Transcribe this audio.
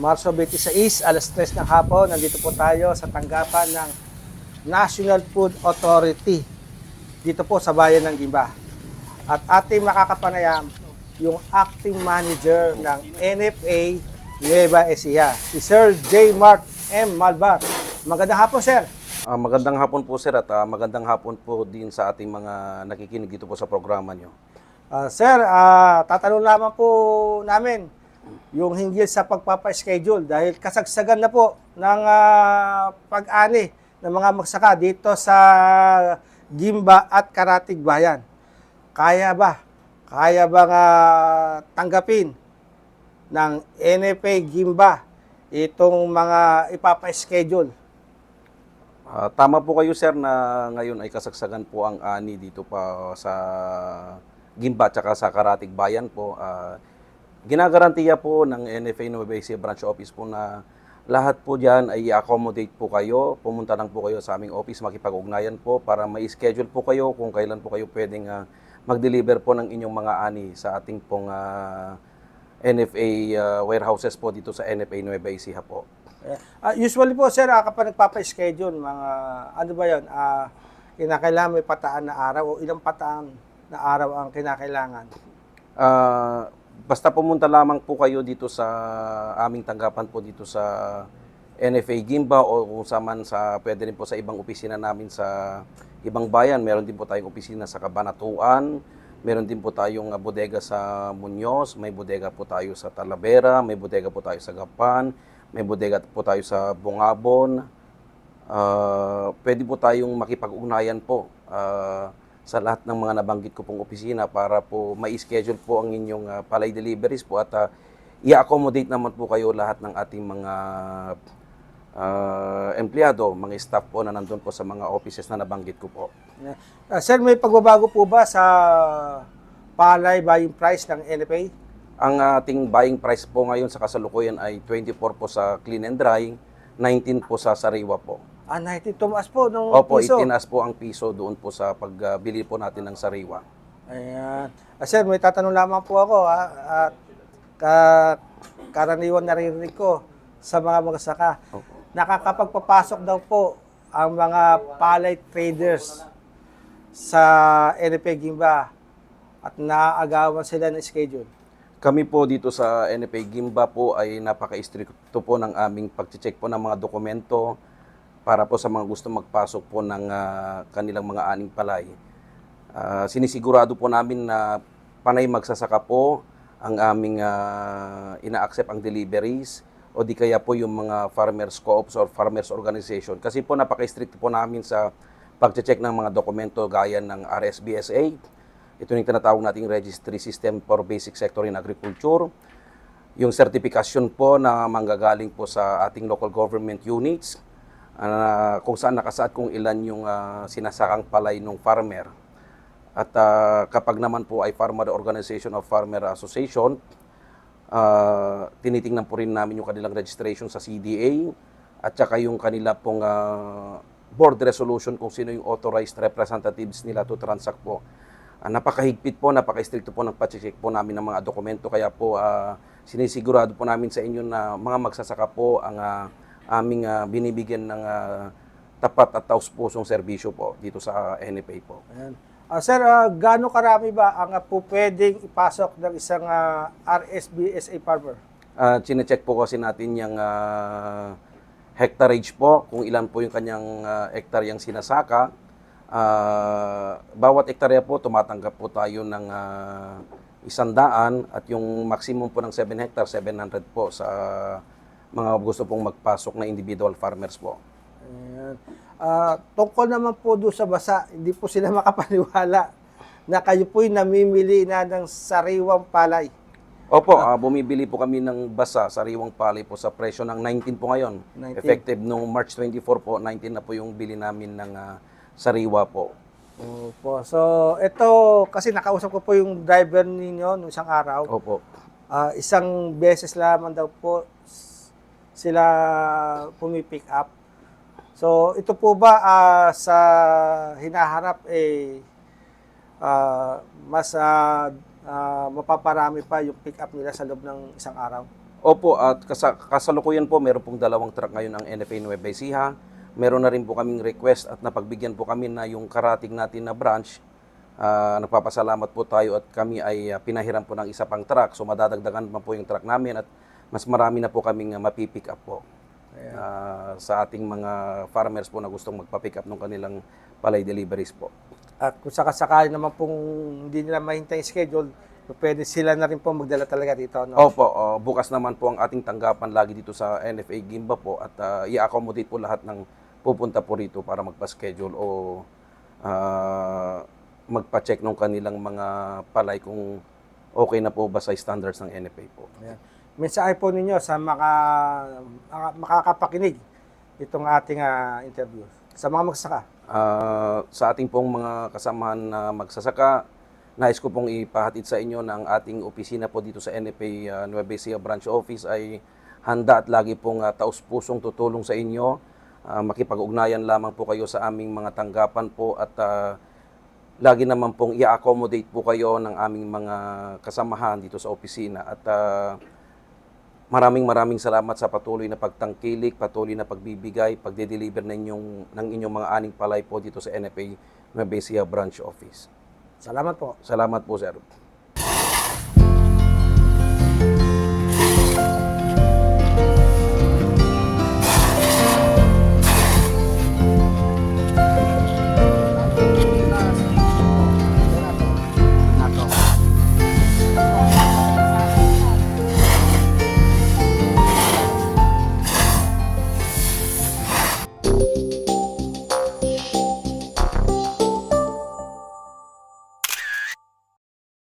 Marso 26, alas 3 ng hapon, nandito po tayo sa tanggapan ng National Food Authority dito po sa bayan ng Gimba. At ating makakapanayam yung acting manager ng NFA Nueva Ecija, si Sir J. Mark M. Malbar. Magandang hapon, sir. Ah, magandang hapon po sir at ah, magandang hapon po din sa ating mga nakikinig dito po sa programa nyo. Ah, sir, ah, tatanong lamang po namin yung hinggil sa pagpapa-schedule dahil kasagsagan na po ng ah, pag-ani ng mga magsaka dito sa Gimba at Karatig Bayan. Kaya ba? Kaya ba nga tanggapin ng NFA Gimba itong mga ipapa-schedule? Ah, tama po kayo sir na ngayon ay kasagsagan po ang ani dito pa sa Gimba at sa Karatig Bayan po. Ah, ginagarantiya po ng NFA Nueva Ecija Branch Office po na lahat po dyan ay i-accommodate po kayo. Pumunta lang po kayo sa aming office, makipag-ugnayan po para ma-schedule po kayo kung kailan po kayo pwedeng ah, mag-deliver po ng inyong mga ani sa ating pong ah, NFA ah, warehouses po dito sa NFA Nueva Ecija po. Ah, usually po, sir, ah, kapag nagpapa-schedule, mga, ano ba yun, ah, kinakailangan may pataan na araw o ilang pataan na araw ang kinakailangan? Ah, basta pumunta lamang po kayo dito sa aming tanggapan po dito sa NFA Gimba o kung sa man sa pwede rin po sa ibang opisina namin sa ibang bayan. Meron din po tayong opisina sa Cabanatuan, meron din po tayong ah, bodega sa Muñoz, may bodega po tayo sa Talavera, may bodega po tayo sa Gapan, may bodega po tayo sa Bungabon. Ah, pwede po tayong makipag-ugnayan po ah, sa lahat ng mga nabanggit ko pong opisina para po ma-schedule po ang inyong ah, palay deliveries po at ah, i-accommodate naman po kayo lahat ng ating mga ah, empleyado, mga staff po na nandun po sa mga offices na nabanggit ko po. Ah, sir, may pagbabago po ba sa palay buying price ng NFA? Ang ating buying price po ngayon sa kasalukuyan ay 24 po sa clean and dry, 19 po sa sariwa po. Ah, 90 tumaas po nung Opo, piso. itinaas po ang piso doon po sa pagbili po natin ng sariwa. Ayan. Ah, sir, may tatanong lamang po ako. Ha? At ka, karaniwan naririnig ko sa mga magsaka. Opo. Nakakapagpapasok daw po ang mga palay traders sa NFA Gimba at naaagawan sila ng schedule. Kami po dito sa NFA Gimba po ay napaka-stricto po ng aming pag-check po ng mga dokumento para po sa mga gusto magpasok po ng ah, kanilang mga aning palay. Ah, sinisigurado po namin na panay magsasaka po ang aming ah, ina-accept ang deliveries o di kaya po yung mga farmers co-ops or farmers organization. Kasi po napaka-strict po namin sa pag-check ng mga dokumento gaya ng RSBSA, ito yung tinatawag nating registry system for basic sector in agriculture. Yung certification po na manggagaling po sa ating local government units, ah, kung saan nakasaad kung ilan yung ah, sinasakang palay ng farmer. At ah, kapag naman po ay Farmer Organization of Farmer Association, ah, tinitingnan po rin namin yung kanilang registration sa CDA at saka yung kanila pong ah, board resolution kung sino yung authorized representatives nila to transact po. Ah, napakahigpit po, napaka-stricto po ng pag-check po namin ng mga dokumento. Kaya po ah, sinisigurado po namin sa inyo na mga magsasaka po ang ah, aming ah, binibigyan ng ah, tapat at taus-pusong serbisyo po dito sa NFA po. Ayan. Ah, sir, ah, gaano karami ba ang uh, po pwedeng ipasok ng isang ah, RSBSA farmer? Uh, chinecheck po kasi natin yung ah, hectarage po, kung ilan po yung kanyang ah, hectare yung sinasaka. Ah, bawat hektarya po, tumatanggap po tayo ng uh, isandaan at yung maximum po ng 7 hectares, 700 po sa mga gusto pong magpasok na individual farmers po. Ayan. Ah, tungkol naman po doon sa basa, hindi po sila makapaniwala na kayo po'y namimili na ng sariwang palay. Opo, ah, bumibili po kami ng basa, sariwang palay po sa presyo ng 19 po ngayon. 19. Effective nung March 24 po, 19 na po yung bili namin ng ah, sariwa po. Opo. So, ito, kasi nakausap ko po yung driver ninyo nung isang araw. Opo. Ah, isang beses lamang daw po sila pumipick up. So, ito po ba ah, sa hinaharap eh ah, mas ah, ah, mapaparami pa yung pick up nila sa loob ng isang araw? Opo, at kasa, kasalukuyan po, meron pong dalawang truck ngayon ang NFA Nueva Ecija. Meron na rin po kaming request at napagbigyan po kami na yung karating natin na branch. Ah, nagpapasalamat po tayo at kami ay ah, pinahiram po ng isa pang truck. So madadagdagan pa po yung truck namin at mas marami na po kaming uh, mapipick up po. Ah, sa ating mga farmers po na gustong magpa-pick up ng kanilang palay deliveries po. At kung sakasakali naman pong hindi nila mahintay yung schedule, pwede sila na rin po magdala talaga dito. No? Opo, oh, bukas naman po ang ating tanggapan lagi dito sa NFA Gimba po at ah, i-accommodate po lahat ng pupunta po rito para magpa-schedule o ah, magpa-check ng kanilang mga palay kung okay na po ba sa standards ng NFA po. Ayan. Mensahe po ninyo sa maka- makakapakinig itong ating ah, interview. Sa mga magsaka. Ah, sa ating pong mga kasamahan na magsasaka, nais ko pong ipahatid sa inyo na ang ating opisina po dito sa NFA uh, Nueva Ecija Branch Office ay handa at lagi pong uh, taus-pusong tutulong sa inyo. Ah, makipag-ugnayan lamang po kayo sa aming mga tanggapan po at ah, lagi naman pong i-accommodate po kayo ng aming mga kasamahan dito sa opisina at ah, Maraming maraming salamat sa patuloy na pagtangkilik, patuloy na pagbibigay, pagde-deliver ng inyong, ng inyong mga aning palay po dito sa NFA Nueva Ecija Branch Office. Salamat po. Salamat po, sir.